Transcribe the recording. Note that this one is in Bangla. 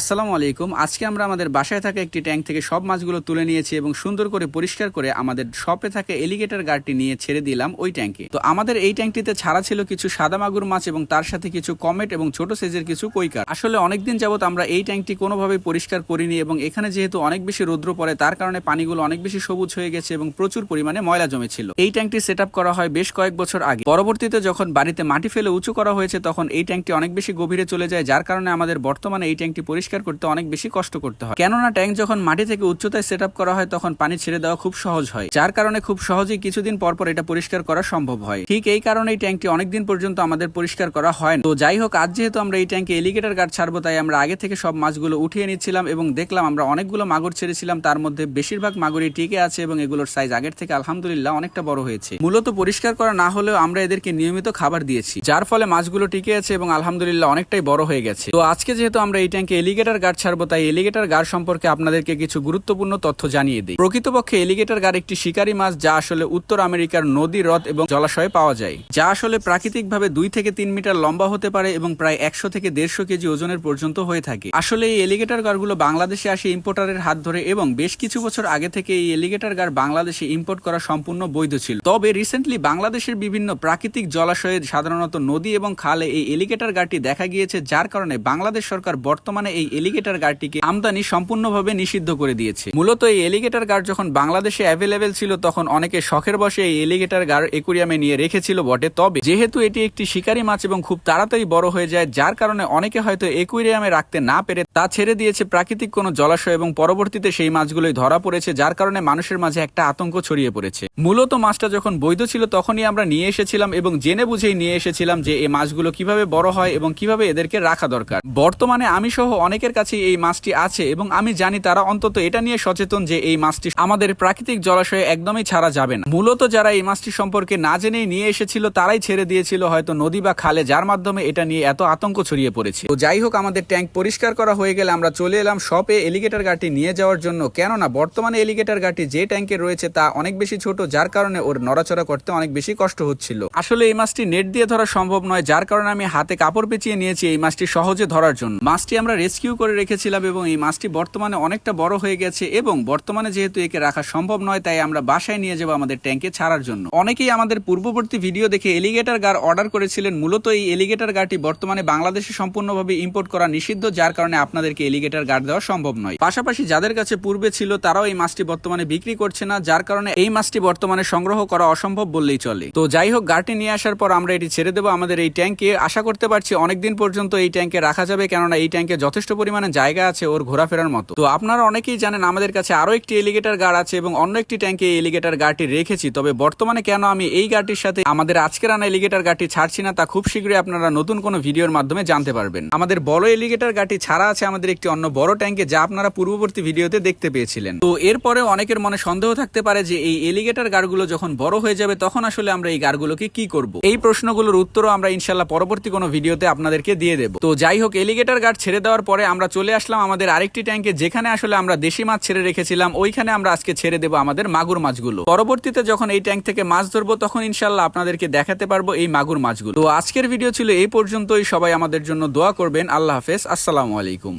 আসসালামু আলাইকুম। আজকে আমরা আমাদের বাসায় থাকা একটি ট্যাঙ্ক থেকে সব মাছগুলো তুলে নিয়েছি এবং সুন্দর করে পরিষ্কার করে আমাদের শপে থাকা এলিগেটর গার্ডটি নিয়ে ছেড়ে দিলাম ওই ট্যাঙ্কে। তো আমাদের এই ট্যাঙ্কটিতে ছাড়া ছিল কিছু সাদা মাগুর মাছ এবং তার সাথে কিছু কমেট এবং ছোট সাইজের কিছু কৈকার আসলে অনেকদিন যাবত আমরা এই ট্যাঙ্কটি কোনোভাবেই পরিষ্কার করিনি এবং এখানে যেহেতু অনেক বেশি রৌদ্র পড়ে, তার কারণে পানিগুলো অনেক বেশি সবুজ হয়ে গেছে এবং প্রচুর পরিমাণে ময়লা জমেছিল। এই ট্যাঙ্কটি সেট করা হয় বেশ কয়েক বছর আগে। পরবর্তীতে যখন বাড়িতে মাটি ফেলে উঁচু করা হয়েছে, তখন এই ট্যাঙ্কটি অনেক বেশি গভীরে চলে যায়, যার কারণে আমাদের বর্তমানে এই ট্যাঙ্কটি পরিষ্কার করতে অনেক বেশি কষ্ট করতে হয়। কেননা ট্যাঙ্ক যখন মাটি থেকে উচ্চতায় সেট করা হয়, তখন পানি ছেড়ে দেওয়া খুব সহজ হয়, যার কারণে খুব সহজেই কিছুদিন পর পর এটা পরিষ্কার করা সম্ভব হয়। ঠিক এই কারণেই ট্যাঙ্কটি অনেকদিন পর্যন্ত আমাদের পরিষ্কার করা হয়। তো যাই হোক, আজ যেহেতু আমরা এই ট্যাঙ্কে এলিগেটর গার্ড ছাড়বো, তাই আমরা আগে থেকে সব মাছগুলো উঠিয়ে নিচ্ছিলাম এবং দেখলাম আমরা অনেকগুলো মাগুর ছেড়েছিলাম। তার মধ্যে বেশিরভাগ মাগুরই টিকে আছে এবং এগুলোর সাইজ আগের থেকে আলহামদুলিল্লাহ অনেকটা বড় হয়েছে। মূলত পরিষ্কার করা না হলেও আমরা এদেরকে নিয়মিত খাবার দিয়েছি, যার ফলে মাছগুলো টিকে আছে এবং আলহামদুলিল্লাহ অনেকটাই বড় হয়ে গেছে। তো আজকে যেহেতু আমরা এই ট্যাঙ্কে এলিগেটর গার্ড ছাড়বো, তাই এলিগেটর গার্ড সম্পর্কে আপনাদেরকে কিছু গুরুত্বপূর্ণ তথ্য জানিয়ে দিই। প্রকৃতপক্ষে এলিগেটর গার্ড একটি শিকারী মাছ যা আসলে উত্তর আমেরিকার নদী, হ্রদ এবং জলাশয়ে পাওয়া যায়। যা আসলে প্রাকৃতিকভাবে দুই থেকে তিন মিটার লম্বা হতে পারে এবং প্রায় একশো থেকে দেড়শো কেজি ওজনের পর্যন্ত হয়ে থাকে। আসলে এই এলিগেটর গারগুলো বাংলাদেশে আসে ইম্পোর্টারের হাত ধরে এবং বেশ কিছু বছর আগে থেকে এই এলিগেটর গার্ড বাংলাদেশে ইম্পোর্ট করা সম্পূর্ণ বৈধ ছিল। তবে রিসেন্টলি বাংলাদেশের বিভিন্ন প্রাকৃতিক জলাশয়ে সাধারণত নদী এবং খালে এই এলিগেটর গারটি দেখা গিয়েছে, যার কারণে বাংলাদেশ সরকার বর্তমানে এই এলিগেটর গারটিকে আমদানি সম্পূর্ণভাবে নিষিদ্ধ করে দিয়েছে। মূলত এই এলিগেটর গার্ড যখন বাংলাদেশে অ্যাভেলেবেল ছিল, তখন অনেকে শখের বসে এই এলিগেটর গার একুরিয়ামে নিয়ে রেখেছিল বটে। তবে যেহেতু এটি একটি শিকারী মাছ এবং খুব তাড়াতাড়ি বড় হয়ে যায়, যার কারণে অনেকে হয়তো একুরিয়ামে রাখতে না পেরে তা ছেড়ে দিয়েছে। প্রাকৃতিক কোনো জলাশয় এবং পরবর্তীতে সেই মাছগুলোই ধরা পড়েছে, যার কারণে মানুষের মাঝে একটা আতঙ্ক ছড়িয়ে পড়েছে। মূলত মাছটা যখন বৈধ ছিল, তখনই আমরা নিয়ে এসেছিলাম এবং জেনে বুঝেই নিয়ে এসেছিলাম যে এই মাছগুলো কীভাবে বড় হয় এবং কীভাবে এদেরকে রাখা দরকার। বর্তমানে আমি সহ অনেকের কাছে এই মাছটি আছে এবং আমি জানি তারা অন্তত এটা নিয়ে সচেতন যে এই মাছটি আমাদের প্রাকৃতিক জলাশয়ে একদমই ছাড়া যাবে না। মূলত যারা এই মাছটি সম্পর্কে না জেনেই নিয়ে এসেছিল, তারাই ছেড়ে দিয়েছিল হয়তো নদী বা খালে, যার মাধ্যমে এটা নিয়ে এত আতঙ্ক ছড়িয়ে পড়েছে। তো যাই হোক, আমাদের ট্যাঙ্ক পরিষ্কার করা হয়ে গেলে আমরা চলে এলাম শপে এলিগেটর গাড়ি নিয়ে যাওয়ার জন্য। কেননা বর্তমানে এলিগেটর গাড়ি যে ট্যাঙ্কে রয়েছে তা অনেক বেশি ছোট, যার কারণে ওর নড়াচড়া করতে অনেক বেশি কষ্ট হচ্ছিল। আসলে এই মাছটি নেট দিয়ে ধরা সম্ভব নয়, যার কারণে আমি হাতে কাপড় পেঁচিয়ে নিয়েছি এই মাছটি সহজে ধরার জন্য। মাছটি আমরা রেস্কিউ করে রেখেছিলাম এবং এই মাছটি বর্তমানে অনেকটা বড় হয়ে গেছে এবং বর্তমানে যেহেতু একে রাখা সম্ভব নয়, তাই আমরা বাসায় নিয়ে যাব আমাদের ট্যাঙ্কে ছাড়ার জন্য। অনেকেই আমাদের পূর্ববর্তী ভিডিও দেখে এলিগেটর গার অর্ডার করেছিলেন। মূলত এই এলিগেটার গারটি বর্তমানে বাংলাদেশে সম্পূর্ণভাবে ইম্পোর্ট করা নিষিদ্ধ, যার কারণে আপনাদেরকে এলিগেটর গার দেওয়া সম্ভব নয়। পাশাপাশি যাদের কাছে পূর্বে ছিল, তারাও এই মাছটি বর্তমানে বিক্রি করছে না, যার কারণে এই মাছটি বর্তমানে সংগ্রহ করা অসম্ভব বললেই চলে। তো যাই হোক গারটি নিয়ে আসার পর আমরা এটি ছেড়ে দেবো আমাদের এই ট্যাঙ্কে। আশা করতে পারছি অনেকদিন পর্যন্ত এই ট্যাঙ্কে রাখা যাবে, কেননা এই ট্যাঙ্কে যথেষ্ট পরিমাণে জায়গা আছে ওর ঘোরাফেরার মতো। তো আপনারা অনেকেই জানেন আমাদের কাছে আরও একটি এলিগেটর গার্ড আছে এবং অন্য একটি ট্যাঙ্কে এই এলিগেটর গার্ডটি রেখেছি। তবে বর্তমানে কেন আমি এই গার্ডটির সাথে আমাদের আজকের আনা এলিগেটার গার্ডটি ছাড়ছি না তা খুব শীঘ্রই আপনারা নতুন কোনো ভিডিওর মাধ্যমে জানতে পারবেন। আমাদের বড় এলিগেটার গার্ডটি ছাড়া আছে আমাদের একটি অন্য বড় ট্যাঙ্কে যা আপনারা পূর্ববর্তী ভিডিওতে দেখতে পেয়েছিলেন। তো এরপরে অনেকের মনে সন্দেহ থাকতে পারে যে এই এলিগেটর গার্ডগুলো যখন বড় হয়ে যাবে তখন আসলে আমরা এই গার্ডগুলোকে কি করব। এই প্রশ্নগুলোর উত্তরও আমরা ইনশাল্লাহ পরবর্তী কোনো ভিডিওতে আপনাদেরকে দিয়ে দেবো। তো যাই হোক এলিগেটার গার্ড ছেড়ে দেওয়ার পরে আমরা চলে আসলাম আমাদের আরেকটি ট্যাঙ্কে, যেখানে আসলে আমরা দেশি মাছ ছেড়ে রেখেছিলাম। ওইখানে আমরা আজকে ছেড়ে দেবো আমাদের মাগুর মাছগুলো। পরবর্তীতে যখন এই ট্যাঙ্ক থেকে মাছ ধরবো, তখন ইনশাল্লাহ আপনাদেরকে দেখাতে পারব এই মাগুর মাছগুলো। তো আজকের ভিডিও ছিল এই পর্যন্তই। সবাই আমাদের জন্য দোয়া করবেন। আল্লাহ হাফেজ। আসসালামু আলাইকুম।